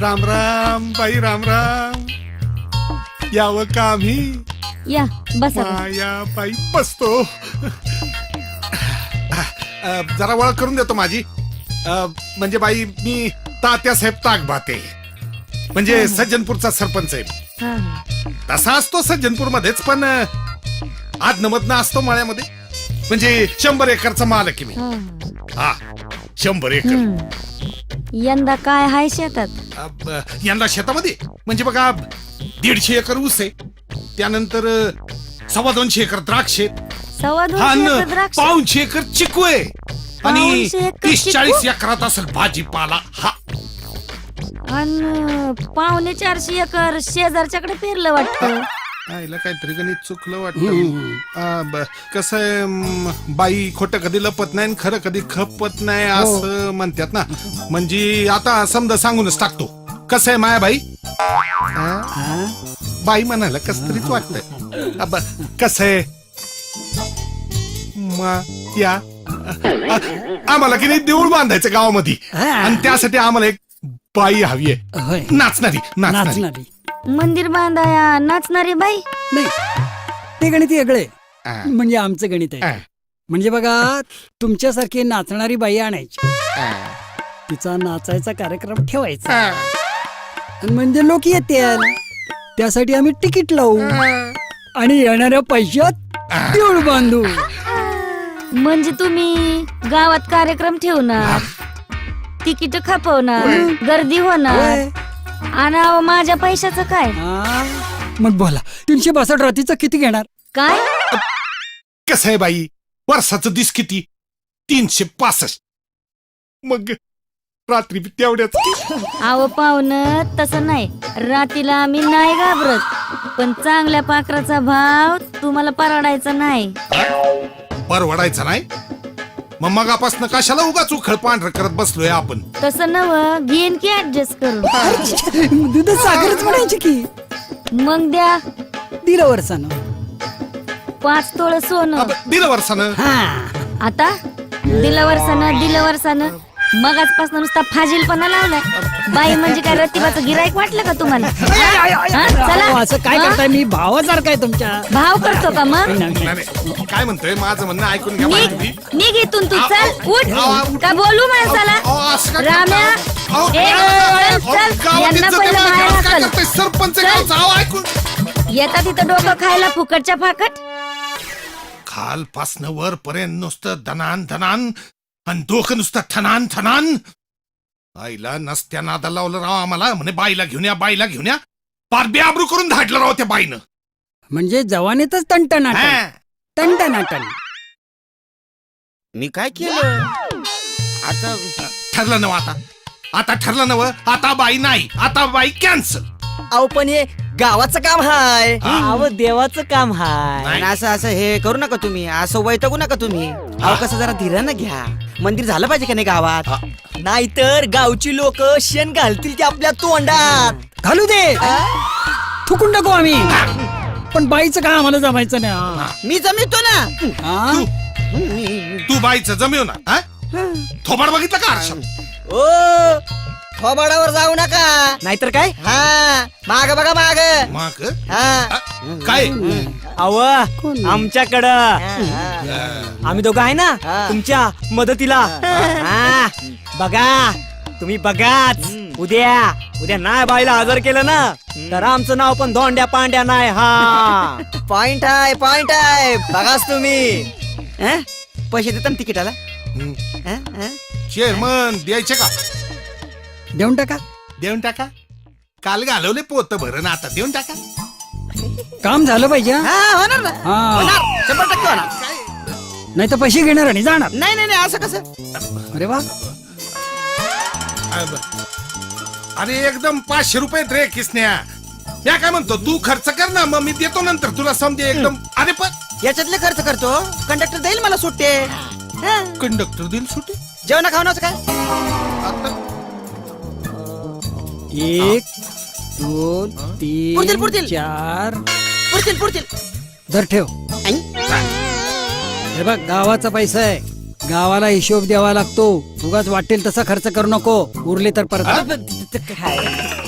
राम राम बाई राम राम. यावं का आम्ही या बसा माया बाई बसतो. अ, जरा वळ करून देतो माझी. अ, म्हणजे बाई मी तात्यासाहेब ताकबाते म्हणजे सज्जनपूरचा सरपंच आहे. हा, हा. तसा असतो सज्जनपूर मध्येच पण आज नमदना असतो माळ्यामध्ये. म्हणजे शंभर एकरचा मालक आहे मी. हा, हा. हा. शंभर एकर. हम्म. यंदा काय हाय शेतात? अ, ब- यंदा शेतामध्ये? म्हणजे बघा दीडशे एकर ऊस आहे. त्यानंतर अ, सव्वा दोनशे एकर द्राक्ष सव्वा हा दोनशे न एकर द्राक्ष? पाऊनशे एकर चिकू आहे. आणि पाऊणशे एकर तीस चिकू? चाळीस एकरात असेल भाजीपाला हा. आणि पावणे चारशे एकर शेजारच्याकडे पेरलं वाटतं. आईला काहीतरी गणित चुकलं वाटतं. कसं आहे म, बाई खोटं कधी लपत नाही आणि खरं कधी खपत नाही असं म्हणतात ना. म्हणजे आता समजा सांगूनच टाकतो. कसं आहे माया बाई? हा? बाई म्हणायला कस तरीच वाटत कसं आहे? मा या. आ- आम्हाला की नाही देऊळ बांधायचं गावामध्ये. आणि त्यासाठी आम्हाला एक बाई हवी आहे. होय. नाचणारी नाचणारी. नाचणारी. मंदिर बांधाया नाचणारी बाई. नाही ते गणित वेगळे. म्हणजे आमचं गणित आहे. म्हणजे बघा तुमच्यासारखी नाचणारी बाई आणायची. तिचा नाचायचा कार्यक्रम ठेवायचा. आणि म्हणजे लोक येतील त्यासाठी आम्ही तिकीट लावू. आणि येणाऱ्या पैशात देऊळ बांधू. म्हणजे तुम्ही गावात कार्यक्रम ठेवणार तिकीट खपवणार गर्दी होणार. आणि माझ्या पैशाचं काय? हा. मग बोला तीनशे बासष्ट रात्रीचं किती घेणार? काय? कसं आहे बाई? वर्षाचं दिस किती? तीनशे पासष्ट. मग रात्री बी तेवढ्याच अहो पाहुणं तसं नाही. रातीला आम्ही नाही घाबरत. पण चांगल्या पाखराचा भाव तुम्हाला परवडायचा नाही. परवडायचं नाही? मग मगापासून कशाला उगाच उखळ पांढर करत बसलोय आपण? तसं नव घेईन की ऍडजस्ट करून. दूध साखरच म्हणायची की. मग द्या. दिलं वर्षानं पाच तोळ सोनं. अब दिलं वर्षानं हा. आता? दिलं वर्षानं दिलं वर्षानं मगाचपासून नुसता फाजीलपणा लावलाय. बाई म्हणजे काय रतिबाचं गिरायक वाटलं का तुम्हाला? हा, चला. अहो, असं काय हा? करताय? मी भावासारखा आहे तुमच्या. भाव करतो का मग? नाही. काय म्हणतोय? माझं म्हणणं ऐकून घ्या. निघ निघ इथून तू चल उठ. का बोलू अहो, असं का राम्या करता? अहो, ए, अहो, चल, गावात यांना इज्जत पहिलं आहे, बाहेर गावात काय हाकल. करतोय? सरपंच चल. गावचा, अहो, ऐकून. येतात तिथं डोकं खायला फुकटच्या फाकट. खालपासनं वर पर्यंत नुसतं धनान धनान आणि डोकं नुसतं ठनान ठनान आईला नसत्या नादा लावलं राव आम्हाला. म्हणे बाईला घेऊन या बाईला घेऊन या. पार बेआबरू करून धाडलं राव त्या बाईनं. म्हणजे जवानीतच टणटणाटण हा. टणटणाटण मी काय केलं? आता ठरलं नव आता. आता ठरलं नव आता बाई नाही. आता बाई कॅन्सल. अहो पण हे गावाचं काम हाय. अहो देवाचं काम हाय. आणि असं असं हे करू नका तुम्ही. असं वैतागू नका तुम्ही. अहो कसं जरा धीरानं घ्या. मंदिर झालं पाहिजे का नाही गावात? नाहीतर गावची लोक शेण घालतील ते आपल्या तोंडात. घालू दे. थुकून टाकू आम्ही. पण बाईचं काय आम्हाला जमायचं नाही हा. मी जमितो ना. हा? तू. बाईचं जमेव ना हा? थोबाड बघितलं का आरशात ओ थोबाडावर जाऊ नका. नाहीतर काय? हा माग बघा माग. मग? हा? काय? अव आमच्याकडं. आम्ही दोघं आहे ना? हा. तुमच्या मदतीला. हा, बघा तुम्ही बघाच. उद्या उद्या नाही बाईला हजर केलं ना? तर आमचं नाव पण धोंड्या पांड्या नाही हा. पॉइंट आहे पॉइंट आहे. बघाच तुम्ही. हं? पैसे देता ना तिकिटाला. हं? हं? चेअरमन द्यायचे का? देऊन टाका. देऊन टाका. काल घालवले पोत भरण आता देऊन टाका. काम झालं पाहिजे हा? हा होणार ना. हा. होणार. शंभर टक्के होणार. नाही तर पैसे घेणार आणि जाणार. नाही नाही नाही असं कसं? अरे वा. अरे एकदम पाचशे रुपये रे किसन्या. या काय म्हणतो तू खर्च कर ना मग मी देतो नंतर तुला समजे एकदम. अरे पण याच्यातले खर्च करतो? कंडक्टर देईल मला सुट्टे. हं? कंडक्टर देईल सुटी जेवणा खावण्याचं काय? आता एक दोन पुरतील, तीन पुरतील. चार. पुरतील पुरतील. धर ठेव? हे बघ गावाचा पैसा आहे. गावाला हिशोब द्यावा लागतो. उगाच वाटेल तसा खर्च करू नको. उरले तर परत.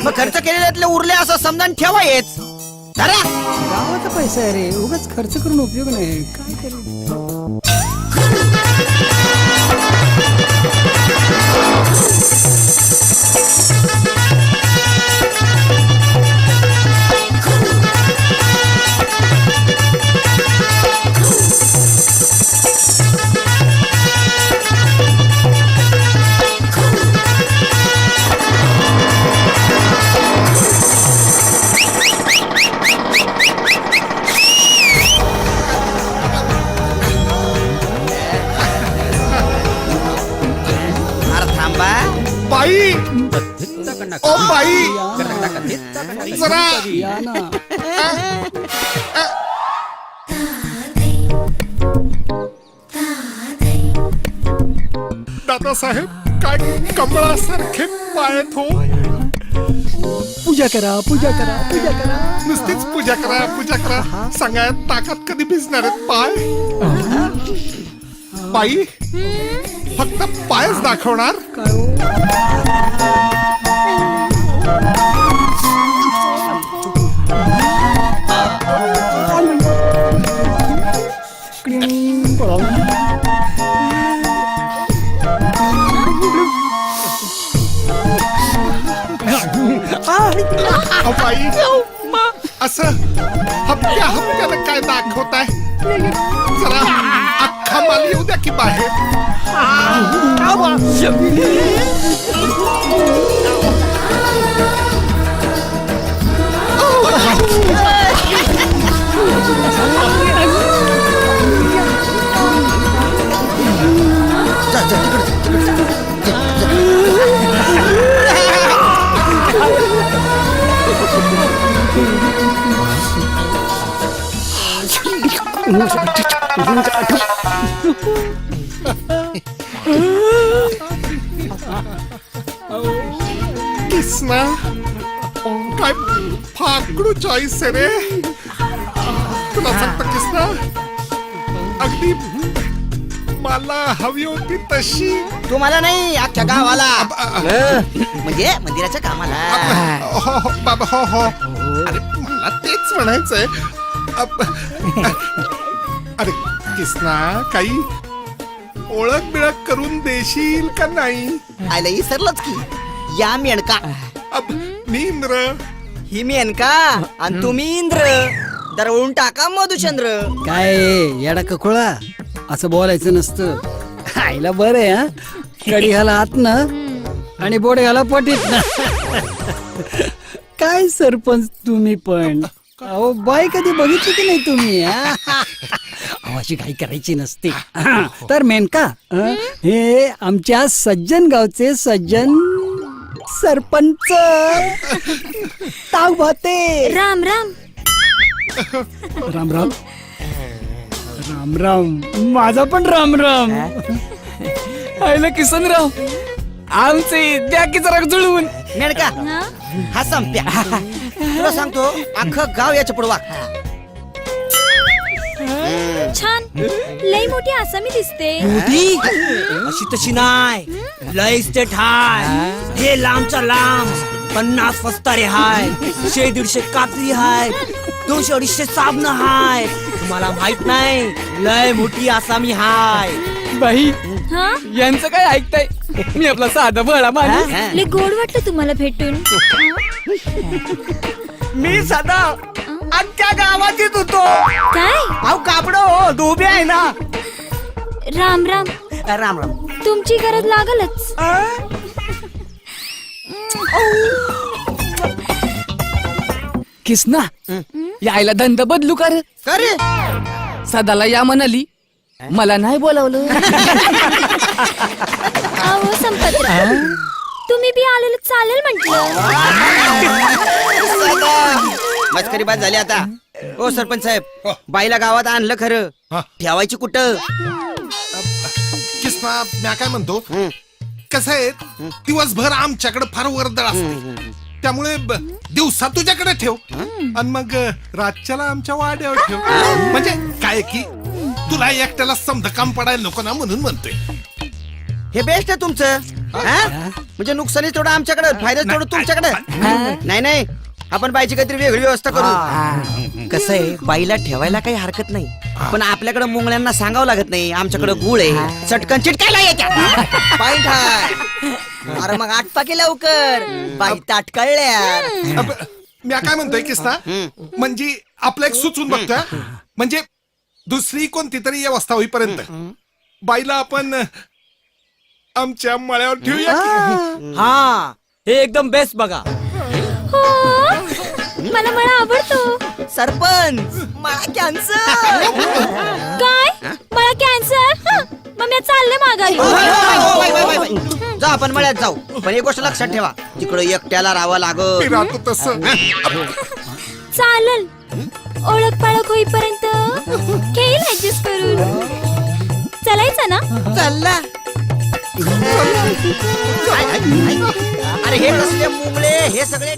मग खर्च केलेल्यातले उरले असं समजान ठेवा धरा. गावाचा पैसा आहे रे. उगाच खर्च करून उपयोग नाही. काय करू? बाई. O by. जरा. दादासाहेब काय कमळासारखे पाय हो. पूजा करा पूजा करा पूजा करा. नुसतीच पूजा करा पूजा करा. सांगा ताकात कधी भिजणार आहेत पाय? बाई फक्त पायच दाखवणार? अहो, बाई असं हप्त्या हप्त्यानं काय दाखवताय? जरा अख्खा माल येऊ द्या की बाहेर किसना काय फाकडू चॉईस आहे रे तुला सांगतो किसना अगदी मला हवी होती तशी तुम्हाला नाही अख्ख्या गावाला. म्हणजे मंदिराच्या कामाला. हो हो बाबा हो हो. अरे मला तेच म्हणायचंय. अप- अरे किसना काही ओळख बिळख करून देशील का नाही? आयला इसरलंच की. या मेनका अब मी इंद्र. ही मेनका आणि तुम्ही इंद्र. दरवळून टाका मधुचंद्र. काय येडा ककोळा? असं बोलायचं नसतं. आईला बरं आहे हा? कडी घाला आत ना आणि बोडे घाला पटीत. ना काय सरपंच तुम्ही पण? अहो बाई कधी बघितली की नाही तुम्ही हा? अशी काही करायची नसते. तर मेनका हं? हे आमच्या सज्जन गावचे सज्जन सरपंच. ताव भाते. राम राम. राम राम. राम राम. माझा पण राम राम. आईला किसनराव आमचे द्या की जरा जुळवून. मेनका हा? हा संप्या. तुला सांगतो अख्खं गाव याच्यापुढे वाग. छान. लई मोठी आसामी दिसते. मोठी? अशी तशी नाय लय इस्टेट हाय. हे? लांबचा लांब. पन्नास फस्तारे हाय. शे दीडशे कात्री हाय. दोनशे अडीचशे साबण हाय. तुम्हाला माहीत नाही लय मोठी आसामी हाय. बाई हा? यांचं काय ऐकताय? मी आपला साधा भळा माणूस. गोड वाटलं तुम्हाला भेटून. मी साधा. अख्ख्या गावात येत होतो काय? अहो कापड हो धोबे आहे ना. राम राम. राम राम. तुमची गरज लागलच. किसना यायला धंदा बदलू का रे करे सदाला या म्हणाली. मला नाही बोलावलं. अहो संपतराव तुम्ही बी आलेलं चालेल म्हंटल. मस्करी बाद झाली आता. ओ सरपंच साहेब बाईला गावात आणलं खरं. हा. ठेवायची कुठं? किसना म्या काय म्हणतो? कसं आहे दिवसभर आमच्याकडे फार वर्दळ असते. त्यामुळे ब- दिवसा तुझ्याकडे ठेव. आणि मग रातच्याला आमच्या वाड्यावर ठेव. म्हणजे काय की तुला एकट्याला समजा काम पडायला नको ना म्हणून म्हणतोय. हे बेस्ट आहे तुमचं हा? म्हणजे नुकसानी थोडं आमच्याकडे फायदा थोडं तुमच्याकडे. नाही नाही. आपण बाईची काहीतरी वेगळी व्यवस्था करू. कसं आहे बाईला ठेवायला काही हरकत नाही. पण आपल्याकडे मुंगळ्यांना सांगावं लागत नाही. आमच्याकडे गुळ आहे. चटकन चिटकायला येत्या पाईट हाय अरे मग आटपा की लवकर. बाई ताटकळल्या अब, मी काय म्हणतोय किस्ता म्हणजे आपलं एक सुचून बघतोय हा? म्हणजे दुसरी कोणती तरी व्यवस्था होईपर्यंत बाईला आपण आमच्या मळ्यावर ठेवूया की? हा. हे. एकदम बेस्ट बघा. हो. मला मला आवडतो. सरपंच मला कॅन्सर काय? मला कॅन्सर मग मी चालले माघारी. जा आपण मळ्यात जाऊ. पण एक गोष्ट लक्षात ठेवा. तिकडे एकट्याला राहावं मी लागत राहतो तसं. चालल. ओळख पाळख होईपर्यंत घेईल ऍडजस्ट करून. चालायचं ना? चालला अरे हे कसले मुंगळे हे सगळे